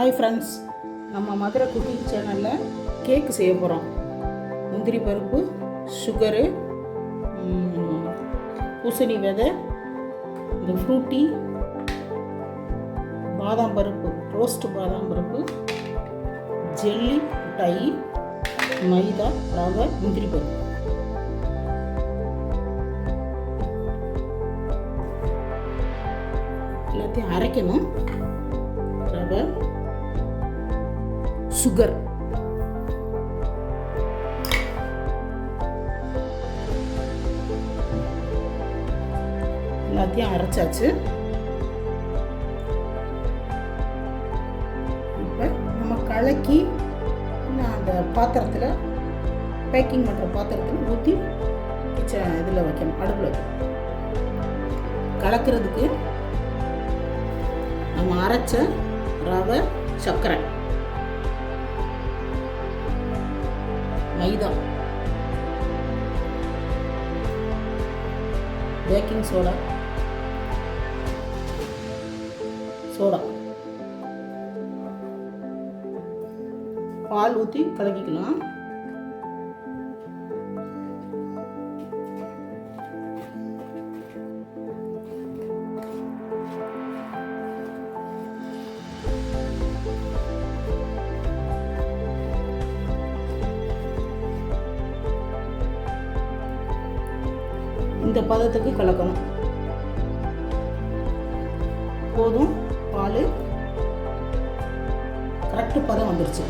Hi friends நம்ம Madurai cooking சேனலில் cake செய்ய போகிறோம் முந்திரி பருப்பு சுகரு பூசணி விதை இந்த ஃப்ரூட்டி பாதாம் பருப்பு ரோஸ்ட் பாதாம் பருப்பு ஜெல்லி டை மைதா ரவை முந்திரி பருப்பு. எல்லாத்தையும் அரைக்கணும். ரவை சுகர் எல்லாத்தையும் அரைச்சாச்சு. இப்போ நம்ம கலக்கி நான் அந்த பாத்திரத்தில் பேக்கிங் பண்ணுற பாத்திரத்தில் ஊற்றி கிச்சன் இதில் வைக்கணும் அடுப்பில் வைக்கணும். கலக்கிறதுக்கு நம்ம அரைச்ச ரவை சர்க்கரை. மைதா. பேக்கிங் சோடா சோடா பால் ஊற்றி கலக்கிக்கலாம். இந்த பதத்துக்கு கலக்கணும். போதும் பால். கரெக்டு பதம் வந்துருச்சு.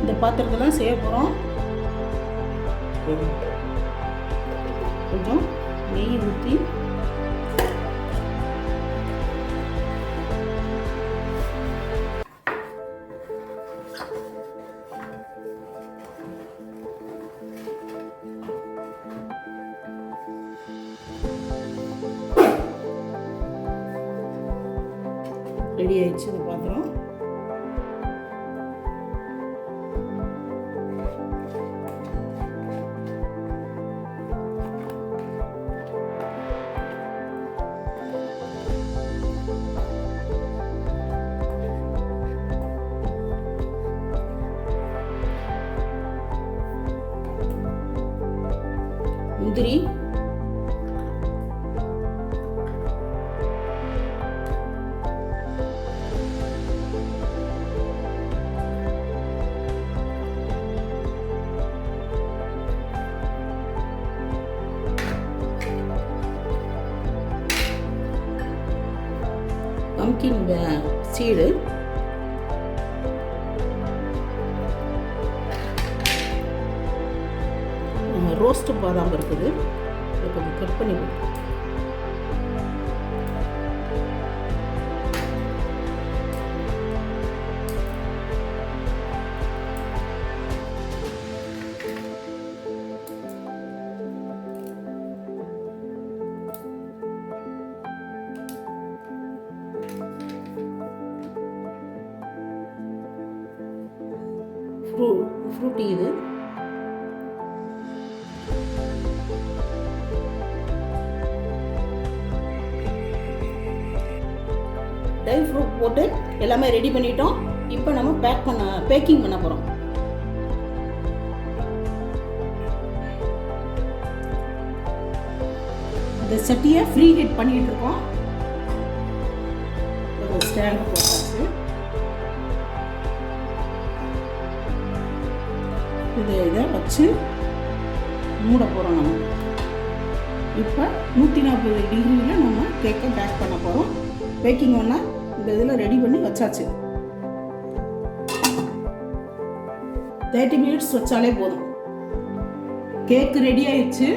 இந்த பாத்திரத்தெல்லாம் செய்ய போகிறோம் கொஞ்சம் நெய் ஊற்றி ரெடி ஆயிடுச்சு இந்த பாத்திரம். முந்திரி. பம்கின் சீடு ரோஸ்ட் பாதாம் இருக்குது. இதை கொஞ்சம் கட் பண்ணி ஃப்ரூ ஃப்ரூட்டி இது. டை ஃப்ரூட் போட்டு எல்லாமே ரெடி பண்ணிட்டோம். இப்போ நம்ம பேக் பண்ண பேக்கிங் பண்ண போகிறோம் இந்த சட்டியை ஃப்ரீ ஹீட் பண்ணிட்டு இருக்கோம். ஸ்டாண்ட் இதில் இதை இதை வச்சு மூட போகிறோம் நம்ம. இப்போ நூற்றி நாற்பது டிகிரியில் நம்ம கேக்கை பேக் பண்ண போகிறோம் பேக்கிங் ஒன்றா இந்த இதில் ரெடி பண்ணி வச்சாச்சு. தேர்ட்டி மினிட்ஸ் வச்சாலே போதும். கேக்கு ரெடி ஆயிடுச்சு.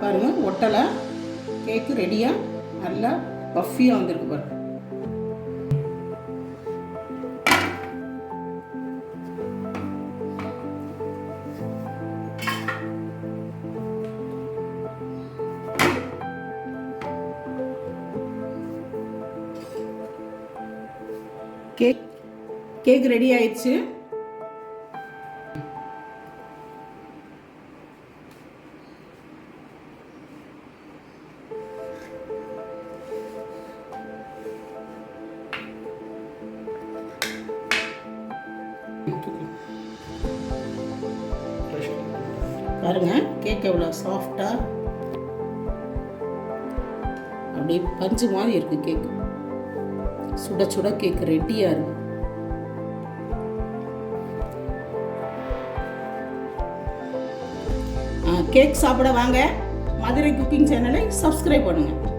பாருங்க ஒட்டலை. கேக்கு ரெடியாக நல்லா பஃபியாக வந்திருக்கு பாருங்கள் கேக் கேக் ரெடி ஆயிடுச்சு. பாருங்க கேக் எவ்வளோ சாஃப்டாக அப்படியே பஞ்சு மாதிரி இருக்குது கேக்கு சுட சுட கேக் ரெட்டியாக இருக்கும் கேக் சாப்பிட வாங்க. மதுரை குக்கிங் சேனலை சப்ஸ்கிரைப் பண்ணுங்கள்